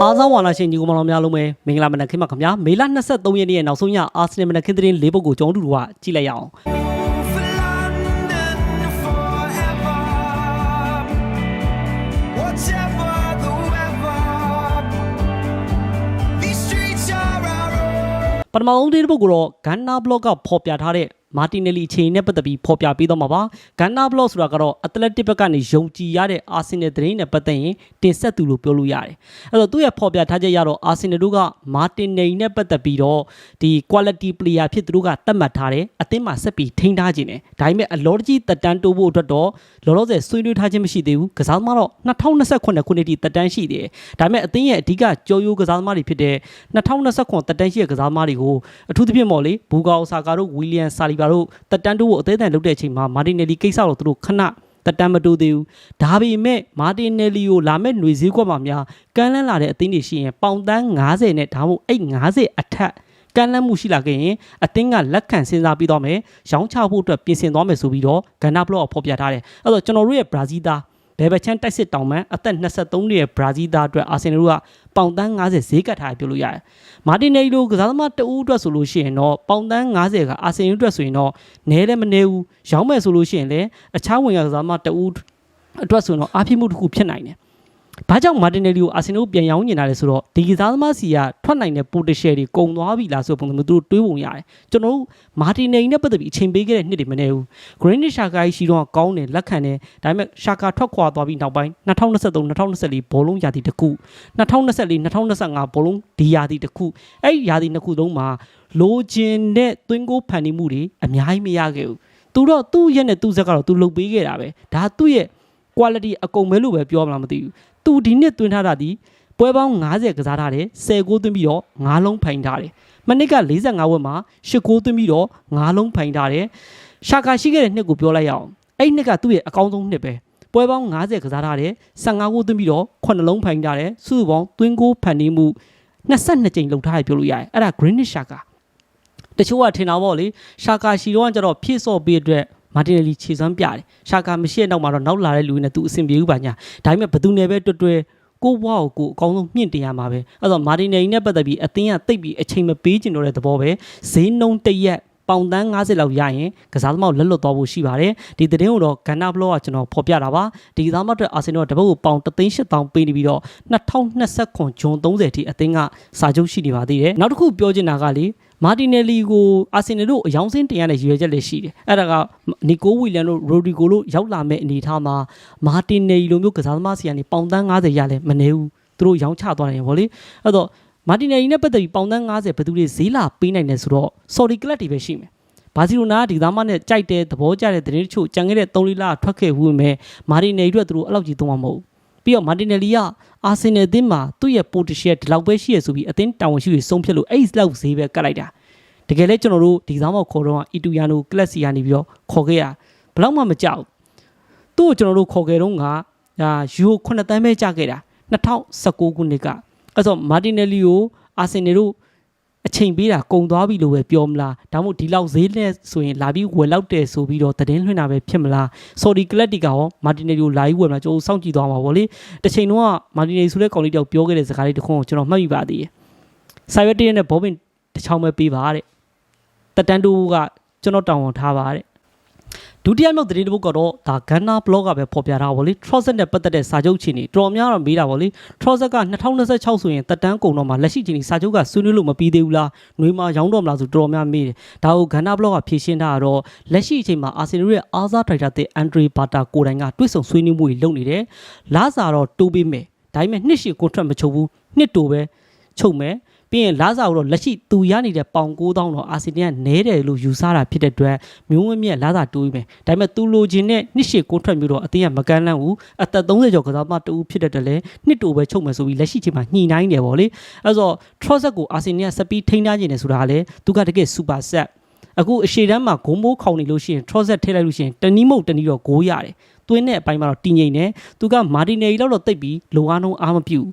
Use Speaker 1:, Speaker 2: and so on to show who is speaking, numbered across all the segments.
Speaker 1: အားစားဝါလာရှင်ညီကောင်မတော်များလုံးပဲမင်္ဂလာမနက်ခင်းပါခင်ဗျာမေလ23ရက်နေ့ရဲ့နောက်ဆုံးညအာဆင်နယ်မနက်ခင်းသတင်း၄ပုဒ်ကိုကျွန်တော်တို့ကကြည့်လိုက်ရအောင်
Speaker 2: For London forever. Whatever the weather, these streets are our own.
Speaker 1: ပထမဆုံးသတင်းပုဒ်ကိုတော့ဂန်နာဘလော့ကဖော်ပြထားတဲ့ မာတင်နယ်လီအချိန်နဲ့ပတ်သက်ပြီးဖော်ပြပေးတော့မှာပါဂန်နာဘလော့ဆိုတာကတော့အက်တလက်တစ်ဘက်ကနေယုံကြည်ရတဲ့အာဆင်နယ်သတင်းနဲ့ပတ်သက်ရင်တင်ဆက်သူလို့ပြောလို့ရတယ်အဲ့တော့သူ့ရဲ့ဖော်ပြထားချက်ရတော့အာဆင်နယ်တို့ကမာတင်နယ်လီနဲ့ပတ်သက်ပြီးတော့ဒီ quality player ဖြစ်သူတို့ကသတ်မှတ်ထားတယ်အသင်းမှာဆက်ပြီးထိန်းထားခြင်းတယ်ဒါပေမဲ့အလော်ကြီးတက်တန်းတိုးဖို့အတွက်တော့လောလောဆယ်ဆွေးနွေးထားခြင်းမရှိသေးဘူးကစားသမားတော့2029ခုနှစ်ထိတက်တန်းရှိတယ်ဒါပေမဲ့အသင်းရဲ့အဓိကကြော်ယိုးကစားသမားတွေဖြစ်တဲ့2029တက်တန်းရှိတဲ့ကစားသမားတွေကိုအထူးသဖြင့်ပေါ့လေဘူဂါအိုဆာကာတို့ဝီလီယံဆာလီဘာတို့တက်တန်းတိုးဖို့အသေးအံလုပ်တဲ့အချိန်မှာမာတင်နယ်လီကိစ္စတော့သူတို့ခဏတက်တန်းမတိုးသေးဘူးဒါပေမဲ့မာတင်နယ်လီကိုလာမဲ့ຫນွေစည်းကွက်မှာများကမ်းလှမ်းလာတဲ့အသင်းတွေရှိရင်ပေါင်တန်း90နဲ့ဒါမှမဟုတ်အဲ့90အထက်ကမ်းလှမ်းမှုရှိလာခဲ့ရင်အသင်းကလက်ခံစဉ်းစားပြီးတော့မယ်ရောင်းချဖို့အတွက်ပြင်ဆင်သွားမယ်ဆိုပြီးတော့ဂန်နာဘလော့ဖော်ပြထားတယ်အဲ့တော့ကျွန်တော်တို့ရဲ့ဘရာဇီးသားဘယ်ဘချန်တိုက်စစ်တောင်မှန်အသက်23နှစ်ရဲ့ဘရာဇီးသားအတွက်အာဆင်နယ်တို့က ပေါင်တန်း90ဈေးကတ်ထားပြလို့ရတယ်မာတင်နယ်လီလိုကစားသမားတအူးအတွက်ဆိုလို့ရှိရင်တော့ပေါင်တန်း90ကအာဆင်နယ်အတွက်ဆိုရင်တော့နဲလည်းမနေဘူးရောင်းမယ်ဆိုလို့ရှိရင်လည်းအခြားဝင်ကစားသမားတအူးအတွက်ဆိုရင်တော့အားဖြစ်မှုတစ်ခုဖြစ်နိုင်တယ် ဘာကြောင့်မာတင်နယ်လီကိုအာဆင်နယ်ပြန်ရောင်းနေတာလဲဆိုတော့ဒီကစားသမားစီကထွက်နိုင်တဲ့ပိုတရှယ်တွေကုန်သွားပြီလားဆိုပုံစံမျိုးသူတို့တွေးပုံရတယ်ကျွန်တော်တို့မာတင်နယ်လီနဲ့ပတ်သက်ပြီးအချိန်ပေးခဲ့တဲ့နှစ်တွေမနေဘူး Greenwich Shaka ကြီးရှိတော့ကောင်းတယ်လက်ခံတယ်ဒါပေမဲ့ Shaka ထွက်ခွာသွားပြီးနောက်ပိုင်း2023 2024ဘောလုံးရာသီတစ်ခု2024 2025ဘောလုံးဒီရာသီတစ်ခုအဲ့ဒီရာသီနှစ်ခုလုံးမှာလိုချင်တဲ့သွင်းကိုဖန်တီးမှုတွေအများကြီးမရခဲ့ဘူးသူတော့သူ့ရဲ့နဲ့သူ့ဇက်ကတော့သူလုပ်ပေးခဲ့တာပဲဒါသူ့ရဲ့ quality အကုန်ပဲလို့ပဲပြောမလားမသိဘူး သူဒီနှစ်သွင်းထားတာဒီပွဲပေါင်း90ကစားထားတယ်10ဂိုးသွင်းပြီးတော့9လုံးဖိုင်ထားတယ်မနစ်က45ဝက်မှာ10ဂိုးသွင်းပြီးတော့9လုံးဖိုင်ထားတယ်ရှာကာရှိခဲ့တဲ့နှစ်ကိုပြောလိုက်ရအောင်အဲ့ဒီနှစ်ကသူ့ရဲ့အကောင်းဆုံးနှစ်ပဲပွဲပေါင်း90ကစားထားတယ်15ဂိုးသွင်းပြီးတော့9လုံးဖိုင်ထားတယ်စုစုပေါင်းသွင်းဂိုးဖန်တီးမှု22ကြိမ်လုပ်ထားရပြောလို့ရတယ်အဲ့ဒါ Greenwich Shaka တချို့ကထင်တာပေါ့လေရှာကာရှိတော့ကကျတော့ဖြည့်စော့ပေးအတွက် မာတင်နယ်လီခြေစွမ်းပြတယ်ရှာကာမရှိတဲ့နောက်မှာတော့နောက်လာတဲ့လူတွေနဲ့သူအဆင်ပြေဘူးပါညာဒါပေမဲ့ဘသူနဲ့ပဲတွေ့တွေ့ကိုဘွားကိုကိုအကောင်းဆုံးမြင့်တင်ရမှာပဲအဲ့တော့မာတင်နယ်လီနဲ့ပတ်သက်ပြီးအသင်းကတိတ်ပြီးအချိန်မပေးကျင်တော့တဲ့သဘောပဲဈေးနှုန်းတစ်ရက် ပေါင်တန်း90လောက်ရရင်ကစားသမားကိုလက်လွတ်သွားဖို့ရှိပါတယ်ဒီသတင်းကိုတော့ဂန်နာဘလော့ကကျွန်တော်ဖော်ပြတာပါဒီကစားသမားအတွက်အာဆင်နယ်ကတပုတ်ကိုပေါင်3,800ပေးနေပြီးတော့2029ဂျွန်30ထိအသင်းကစာချုပ်ရှိနေပါသေးတယ်နောက်တစ်ခုပြောချင်တာကလေမာတင်နယ်လီကိုအာဆင်နယ်တို့အယောင်းစင်းတင်ရတဲ့ရည်ရွယ်ချက်လည်းရှိတယ်အဲ့ဒါကနီကိုဝီလန်တို့ရိုဒီဂိုတို့ရောက်လာမဲ့အနေအထားမှာမာတင်နယ်လီလိုမျိုးကစားသမားစီကနေပေါင်တန်း90ရလဲမနေဘူးသူတို့ရောင်းချသွားတယ်ဗောလေအဲ့တော့ မာတင်နယ်လီနဲ့ပတ်သက်ပြီးပေါင်တန်း90ဘယ်သူတွေဈေးလာပေးနိုင်တယ်ဆိုတော့ဆော်ဒီကလပ်တွေပဲရှိမယ်ဘာစီလိုနာကဒီသားမနဲ့ကြိုက်တဲ့သဘောကျတဲ့သတင်းတချို့ကြံခဲ့တဲ့3လလထွက်ခဲ့ဘူးပဲမာတင်နယ်လီတို့ကသူတို့အဲ့လောက်ကြီးသုံးမှာမဟုတ်ဘူးပြီးတော့မာတင်နယ်လီကအာဆင်နယ်အသင်းမှာသူ့ရဲ့ပိုတရှယ်ဒီလောက်ပဲရှိရဆိုပြီးအသင်းတာဝန်ရှိတွေဆုံးဖြတ်လို့အဲ့ဒီလောက်ဈေးပဲကတ်လိုက်တာတကယ်လဲကျွန်တော်တို့ဒီစားမောက်ခေါ်တော့အီတူယာနိုကလပ်စီကနေပြီးတော့ခေါ်ခဲ့ရဘလောက်မှမကြောက်သူ့ကိုကျွန်တော်တို့ခေါ်ခဲ့တော့ကဒါယူ9တန်းပဲကြခဲ့တာ2019ခုနှစ်က အဲ့ဆိုမာတင်နယ်လီကိုအာဆင်နယ်တို့အချိန်ပေးတာကုန်သွားပြီလို့ပဲပြောမလားဒါမှမဟုတ်ဒီလောက်ဈေးနဲ့ဆိုရင်လာပြီးဝယ်လောက်တယ်ဆိုပြီးတော့သတင်းလွှင့်တာပဲဖြစ်မလားဆော်ဒီကလပ်တီကရောမာတင်နယ်လီကိုလာပြီးဝယ်မလားကျွန်တော်စောင့်ကြည့်သွားမှာပေါ့လေတစ်ချိန်တော့မာတင်နယ်လီဆိုတဲ့ကောင်လေးတယောက်ပြောခဲ့တဲ့စကားလေးတစ်ခုကိုကျွန်တော်မှတ်မိပါသေးတယ်ဆိုင်ဝက်တရဲ့နဲ့ဘောဘင်တစ်ချောင်းပဲပေးပါတဲ့တက်တန်းတူကကျွန်တော်တောင်းဝန်ထားပါတဲ့ ဒုတိယမြောက်သတင်းတစ်ပုဒ်ကတော့ဒါဂန်နာဘလော့ကပဲဖော်ပြထားပါဗောလေ Trozet နဲ့ပတ်သက်တဲ့စာချုပ်ချင်းတွေတော်များတော့မေးတာဗောလေ Trozet က2026ဆိုရင်တက်တန်းကုန်တော့မှလက်ရှိချင်းဒီစာချုပ်ကဆွေးနွေးလို့မပြီးသေးဘူးလားຫນွေမှာရောင်းတော့မလားဆိုတော်များမေးတယ်ဒါကိုဂန်နာဘလော့ကဖြေရှင်းထားတော့လက်ရှိအချိန်မှာအာဆင်နယ်ရဲ့အာဇာဒရိုက်တာတဲ့အန်ဒရီဘာတာကိုတိုင်ကတွစ်ဆုံဆွေးနွေးမှုတွေလုပ်နေတယ်လာစာတော့တိုးပေးမယ်ဒါပေမဲ့နှစ်ရှည်ကွန်ထရက်မချုပ်ဘူးနှစ်တိုပဲချုပ်မယ် ပြီးရင်လာစာကိုတော့လက်ရှိသူရနေတဲ့ပေါင်9000တော့အာဆီတန်ကနဲတယ်လို့ယူဆတာဖြစ်တဲ့အတွက်မျိုးဝင်းမြက်လာစာတိုးပြီးမယ်ဒါပေမဲ့သူလိုချင်တဲ့နှစ်ရှည်ကွန်ထရက်မျိုးတော့အတင်းကမကန်းလန့်ဘူးအသက်30ကျော်ကစားမတူဖြစ်တဲ့အတွက်လည်းနှစ်တိုပဲချုပ်မယ်ဆိုပြီးလက်ရှိချိန်မှာညှိနှိုင်းနေတယ်ဗောလေအဲ့တော့ Trozet ကိုအာဆီတန်ကစပီးထိန်းထားခြင်းတယ်ဆိုတာကလည်းသူကတကယ် super set အခုအရှိတန်းမှာဂုံမိုးခေါင်နေလို့ရှိရင် Trozet ထည့်လိုက်လို့ရှိရင်တနီးမုတ်တနီးတော့ဂိုးရတယ်တွင်းတဲ့အပိုင်းမှာတော့တည်ငြိမ်တယ်သူကမာတီနယ်လောက်တော့တိတ်ပြီးလိုအားနှုံးအားမပြုဘူး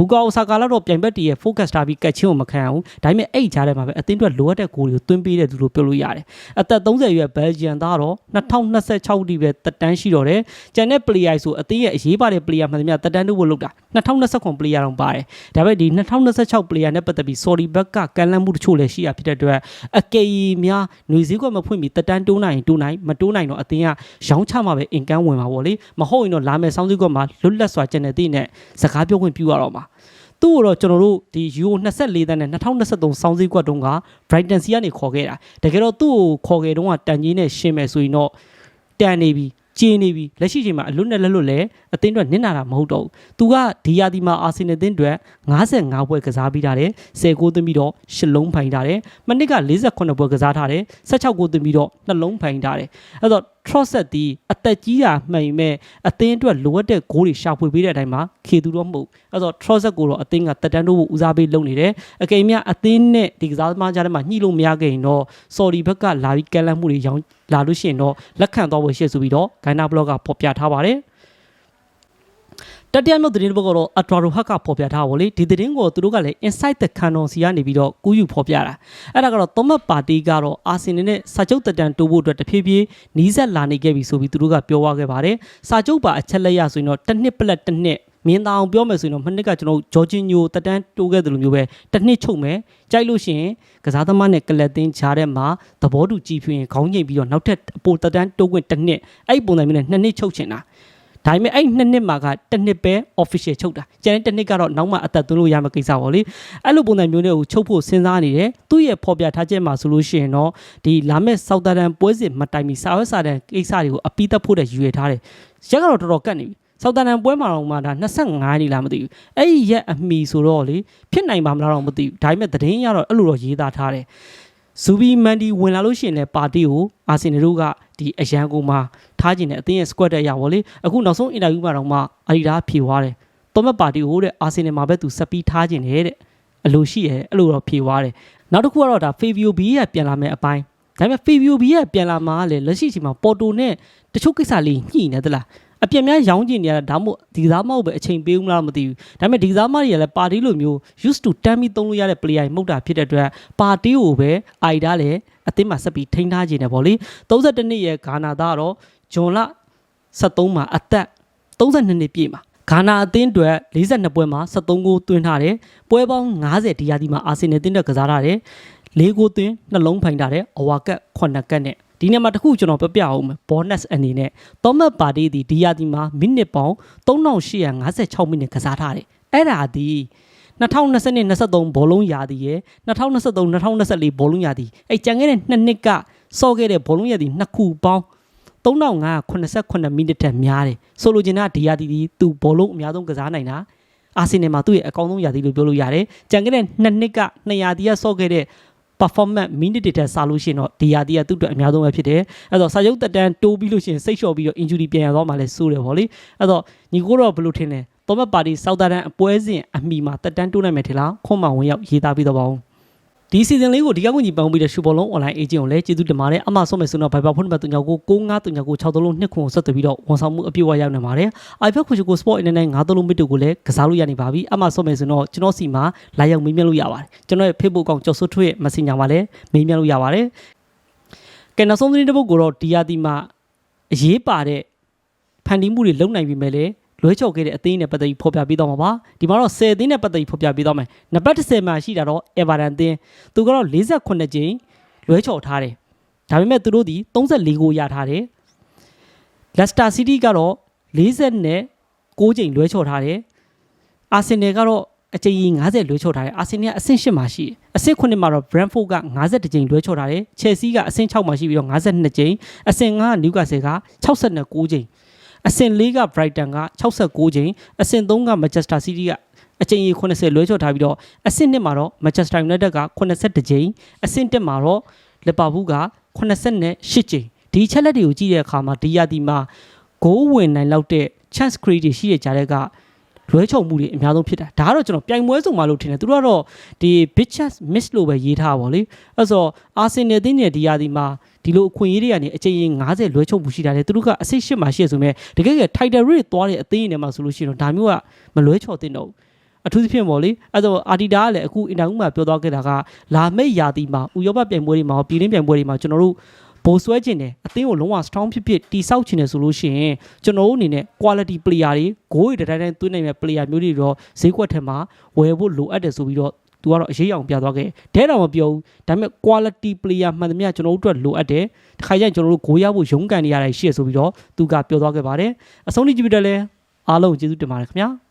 Speaker 1: ဘူကာအိုဆာကာလောက်တော့ပြိုင်ဘက်တည်းရဲ့ focus ထားပြီးကတ်ချင်းကိုမခံအောင်ဒါပေမဲ့အဲ့ဒီကြားထဲမှာပဲအသင်းအတွက်လိုအပ်တဲ့ဂိုးတွေကိုသွင်းပေးတဲ့သူလို့ပြောလို့ရတယ်အသက်30ရွယ်ဘယ်ဂျီယန်သားတော့2026ဒီပဲတက်တန်းရှိတော့တယ်ကျန်တဲ့ player ဆိုအသင်းရဲ့အရေးပါတဲ့ player မှန်သမျှတက်တန်းတို့ဖို့လုပ်တာ2029 player တောင်ပါတယ်ဒါပေမဲ့ဒီ2026 player နဲ့ပတ်သက်ပြီး sorry ဘက်ကကန်လန့်မှုတချို့လည်းရှိရဖြစ်တဲ့အတွက်အကေအီများຫນွေစည်းကွက်မဖွင့်ပြီးတက်တန်းတိုးနိုင်ရင်တိုးနိုင်မတိုးနိုင်တော့အသင်းကရောင်းချမှာပဲအင်ကန်းဝင်မှာပေါ့လေမဟုတ်ရင်တော့လာမယ်စောင်းစည်းကွက်မှာလွတ်လပ်စွာကျန်တဲ့တည်းနဲ့စကားပြောခွင့်ပြုရတော့မှာသူ့ကိုတော့ကျွန်တော်တို့ဒီ Euro 24တန်းနဲ့2023စောင်းစည်းကွက်တုန်းက Brighton စီကနေခေါ်ခဲ့တာတကယ်တော့သူ့ကိုခေါ်ခဲ့တုန်းကတန်ကြီးနဲ့ရှင်းမယ်ဆိုရင်တော့တန်နေပြီကျင်းနေပြီလက်ရှိချိန်မှာအလွတ်နဲ့လက်လွတ်လဲအသင်းအတွက်နစ်နာတာမဟုတ်တော့ဘူးသူကဒီယာဒီမှာအာဆင်နယ်အသင်းအတွက်55ပွဲကစားပြီးထားတယ်10ဂိုးသွင်းပြီးတော့10လုံးဖိုင်ထားတယ်မနစ်က48ပွဲကစားထားတယ်16ဂိုးသွင်းပြီးတော့2လုံးဖိုင်ထားတယ်အဲ့တော့ Trosset ဒီအသက်ကြီးတာမှန်ပေမဲ့အသင်းအတွက်လိုအပ်တဲ့ဂိုးတွေရှာဖွေပေးတဲ့အတိုင်းမှာခေသူတော့မဟုတ်အဲ့တော့ Trosset ကိုတော့အသင်းကတက်တန်းတို့ကိုဦးစားပေးလုပ်နေတယ်အကယ်၍အသင်းနဲ့ဒီကစားသမားကြားထဲမှာညှိလို့မရခဲ့ရင်တော့ Sorry ဘက်ကလာပြီးကဲလန့်မှုတွေရောင်းလာလို့ရှိရင်တော့လက်ခံသွားဖို့ရှိဆိုပြီးတော့ Gaina Blog ကဖော်ပြထားပါတယ် တတိယမြောက်သတင်းတစ်ပုဒ်ကတော့ Atraro Hack ကဖော်ပြထားပါလေဒီသတင်းကိုသူတို့ကလည်း Inside the Canon စီကနေပြီးတော့ကူးယူဖော်ပြတာအဲ့ဒါကတော့ Thomas Partey ကတော့အာဆင်နယ်နဲ့စာချုပ်တက်တန်တိုးဖို့အတွက်တဖြည်းဖြည်းနီးစပ်လာနေခဲ့ပြီဆိုပြီးသူတို့ကပြောသွားခဲ့ပါတယ်စာချုပ်ပါအချက်လက်ရဆိုရင်တော့တစ်နှစ်ပလက်တစ်နှစ်မြင်သာအောင်ပြောမယ်ဆိုရင်တော့မနှစ်ကကျွန်တော်ဂျော်ဂျင်ညိုတက်တန်းတိုးခဲ့တယ်လို့မျိုးပဲတစ်နှစ်ချုပ်မယ်ကြိုက်လို့ရှိရင်ကစားသမားနဲ့ကလပ်တင်းချားတဲ့မှာသဘောတူကြည့်ဖြင့်ခေါင်းငိမ့်ပြီးတော့နောက်ထပ်အပိုတက်တန်းတိုးခွင့်တစ်နှစ်အဲ့ဒီပုံစံမျိုးနဲ့နှစ်နှစ်ချုပ်ချင်တာ ဒါပေမဲ့အဲ့နှစ်နှစ်မှာကတစ်နှစ်ပဲ official ချုပ်တာကျန်တဲ့တစ်နှစ်ကတော့နောက်မှအသက်သွင်းလို့ရမယ့်ကိစ္စပေါ့လေအဲ့လိုပုံစံမျိုးတွေကိုချုပ်ဖို့စဉ်းစားနေတယ်သူ့ရဲ့ဖော်ပြထားချက်မှာဆိုလို့ရှိရင်တော့ဒီလာမယ့်စောက်တရန်ပွဲစဉ်မတိုင်မီစာရွက်စာတမ်းကိစ္စတွေကိုအပိသက်ဖို့တဲ့ရည်ရွယ်ထားတယ်ရက်ကတော့တော်တော်ကတ်နေပြီစောက်တရန်ပွဲမှာတော့မှဒါ25နေလားမသိဘူးအဲ့ဒီရက်အမီဆိုတော့လေဖြစ်နိုင်ပါမလားတော့မသိဘူးဒါပေမဲ့သတင်းရတော့အဲ့လိုတော့ရေးသားထားတယ်ဇူဘီမန်ဒီဝင်လာလို့ရှိရင်လည်းပါတီကိုအာဆင်နယ်တို့က ဒီအရန်ကိုမှထားကျင်တဲ့အသင်းရဲ့ squad တက်ရပါလေအခုနောက်ဆုံးအင်တာဗျူးမှာတော့မှအဒီဒါဖြေသွားတယ်တော်မတ်ပါတီကိုတဲ့အာဆင်နယ်မှာပဲသူဆက်ပြီးထားကျင်တယ်တဲ့အလိုရှိရဲ့အဲ့လိုတော့ဖြေသွားတယ်နောက်တစ်ခုကတော့ဒါ Fabio B ရဲ့ပြန်လာမယ့်အပိုင်းဒါပေမဲ့ Fabio B ရဲ့ပြန်လာမှာကလည်းလက်ရှိချိန်မှာပေါ်တိုနဲ့တချို့ကိစ္စလေးညှိနေသလားအပြက်များရောင်းကျင်နေရတာဒါမှမဟုတ်ဒီသားမဟုတ်ပဲအချိန်ပေးဦးမလားမသိဘူးဒါပေမဲ့ဒီသားမတွေကလည်းပါတီလိုမျိုး used to တမ်းပြီးသုံးလို့ရတဲ့ player တွေမဟုတ်တာဖြစ်တဲ့အတွက်ပါတီကိုပဲအိုက်ဒါလည်း အသင်းမှာဆက်ပြီးထိန်းထားခြင်းနဲ့ပေါ့လေ32နှစ်ရဲ့ဂါနာသားတော့ဂျွန်လ73မှာအသက်32နှစ်ပြည့်မှာဂါနာအသင်းအတွက်42ပွဲမှာ73ဂိုးသွင်းထားတယ်ပွဲပေါင်း90ဒီယာဒီမှာအာဆင်နယ်အသင်းအတွက်ကစားထားတယ်၄ဂိုးသွင်းနှလုံးဖိုင်ထားတယ်အဝါကတ်9ကတ်နဲ့ဒီနေ့မှာတစ်ခုကျွန်တော်ပြပြအောင်မယ် bonus အနေနဲ့သောမတ်ပါတီဒီဒီယာဒီမှာမိနစ်ပေါင်း3856မိနစ်ကစားထားတယ်အဲ့ဒါဒီ 2020 23ဘောလုံးရာသီရယ်2023 2024ဘောလုံးရာသီအဲ့ကြံခဲ့တဲ့နှစ်နှစ်ကစော့ခဲ့တဲ့ဘောလုံးရာသီနှစ်ခုပေါင်း3588မိနစ်ထက်များတယ်ဆိုလိုချင်တာဒီရာသီဒီသူဘောလုံးအများဆုံးကစားနိုင်တာအာဆင်နယ်မှာသူ့ရဲ့အကောင်းဆုံးရာသီလို့ပြောလို့ရတယ်ကြံခဲ့တဲ့နှစ်နှစ်က2ရာသီကစော့ခဲ့တဲ့ performance minute တွေထက်စားလို့ရှိရင်တော့ဒီရာသီကသူ့အတွက်အများဆုံးပဲဖြစ်တယ်အဲ့တော့စာချုပ်တက်တန်းတိုးပြီးလို့ရှိရင်စိတ်လျှော့ပြီးတော့ injury ပြန်ရတော့မှလည်းစိုးတယ်ဗောလေအဲ့တော့ညီကိုတော့ဘယ်လိုထင်လဲ သောမတ်ပါတီစောက်တာတန်းအပွဲစဉ်အမိမှာတက်တန်းတိုးနိုင်မယ်ထင်လားခွန်မဝင်ရောက်ရေးသားပြီးတော့ပါဦးဒီစီဇန်လေးကိုဒီကကူညီပန်ပြီးတဲ့ရှူဘောလုံး online agent ကိုလည်းကျေးဇူးတင်ပါတယ်အမဆုံးမယ်ဆိုတော့ Viber ဖုန်းနံပါတ်39ကို693963လုံးနှစ်ခွန်ဆက်သွယ်ပြီးတော့ဝန်ဆောင်မှုအပြည့်အဝရောက်နေပါတယ် iPad ခုချကို Sport Internet 93မိတ္တူကိုလည်းကစားလို့ရနေပါပြီအမဆုံးမယ်ဆိုတော့ကျွန်တော်စီမှာလာရောက်မေးမြန်းလို့ရပါတယ်ကျွန်တော်ရဲ့ Facebook အကောင့်ကျော်စိုးထွေးရဲ့ Messenger မှာလည်းမေးမြန်းလို့ရပါတယ်ကဲနောက်ဆုံးသတင်းတစ်ပုဒ်ကိုတော့ဒီယာတီမှာအရေးပါတဲ့ဖန်တီးမှုတွေလုပ်နိုင်ပြီမဲ့လေ လွဲချော်ခဲ့တဲ့အသင်းနဲ့ပတ်သက်ပြီးဖော်ပြပေးတော့မှာပါဒီမှာတော့10အသင်းနဲ့ပတ်သက်ပြီးဖော်ပြပေးတော့မယ်နံပါတ်10မှာရှိတာတော့ Everton အသင်းသူကတော့48ကြိမ်လွဲချော်ထားတယ်ဒါပေမဲ့သူတို့ဒီ34ကိုရထားတယ် Leicester City ကတော့40နဲ့6ကြိမ်လွဲချော်ထားတယ်အာဆင်နယ်ကတော့အကြိမ်ကြီး90လွဲချော်ထားတယ်အာဆင်နယ်ကအဆင့်8မှာရှိတယ်အဆင့်9မှာတော့ Brentford က50ကြိမ်လွဲချော်ထားတယ် Chelsea ကအဆင့်6မှာရှိပြီးတော့52ကြိမ်အဆင့်9က Newcastle က69ကြိမ် အဆင့်4က Brighton က69ကြိမ်အဆင့်3က Manchester City ကအကြိမ်ကြီး80လွဲချော်ထားပြီးတော့အဆင့်1မှာတော့ Manchester United က82ကြိမ်အဆင့်1မှာတော့ Liverpool က88ကြိမ်ဒီချက်လက်တွေကိုကြည့်တဲ့အခါမှာဒီယာတီမှာဂိုးဝင်နိုင်လောက်တဲ့ chance create တွေရှိတဲ့ကြားတဲ့က လွဲချုံမှုတွေအများဆုံးဖြစ်တာဒါကတော့ကျွန်တော်ပြိုင်ပွဲစုံမှာလို့ထင်တယ်သူတို့ကတော့ဒီ big chance miss လို့ပဲရေးထားပါဗောလေအဲ့ဆိုအာဆင်နယ်တင်းနယ်ဒီယာဒီမှာဒီလိုအခွင့်အရေးတွေကနေအချိန်ရင်90လွဲချုံမှုရှိတာလေသူတို့ကအစိတ်ရှစ်မှာရှိရဆိုမဲ့တကယ်က title rate သွားတဲ့အသင်းတွေမှာဆိုလို့ရှိရင်တော့ဒါမျိုးကမလွဲချော်တင်တော့ဘူးအထူးသဖြင့်ပေါ့လေအဲ့တော့အာဒီတာကလည်းအခုအင်တာဗျူးမှာပြောသွားခဲ့တာကလာမယ့်ရာသီမှာဥရောပပြိုင်ပွဲတွေမှာပြည်ရင်းပြိုင်ပွဲတွေမှာကျွန်တော်တို့ ဘိုးဆွဲခြင်းတယ်အသင်းကိုလုံးဝ strong ဖြစ်ဖြစ်တိဆောက်ခြင်းတယ်ဆိုလို့ရှိရင်ကျွန်တော်တို့အနေနဲ့ quality player တွေ goal တွေတိုင်းတိုင်းသွင်းနိုင်မဲ့ player မျိုးတွေတော့ဈေးကွက်ထဲမှာဝယ်ဖို့လိုအပ်တယ်ဆိုပြီးတော့သူကတော့အရေးအောင်ပြသွားခဲ့တယ်။ဒဲတော့မပြောဘူး။ဒါပေမဲ့ quality player မှန်သမျှကျွန်တော်တို့အတွက်လိုအပ်တယ်။တစ်ခါကျရင်ကျွန်တော်တို့ goal ရဖို့ရုန်းကန်နေရတာရှိရဆိုပြီးတော့သူကပြောသွားခဲ့ပါတယ်။အဆုံးထိကြည့်ပြီးတော့လဲအားလုံးကျေးဇူးတင်ပါတယ်ခင်ဗျာ။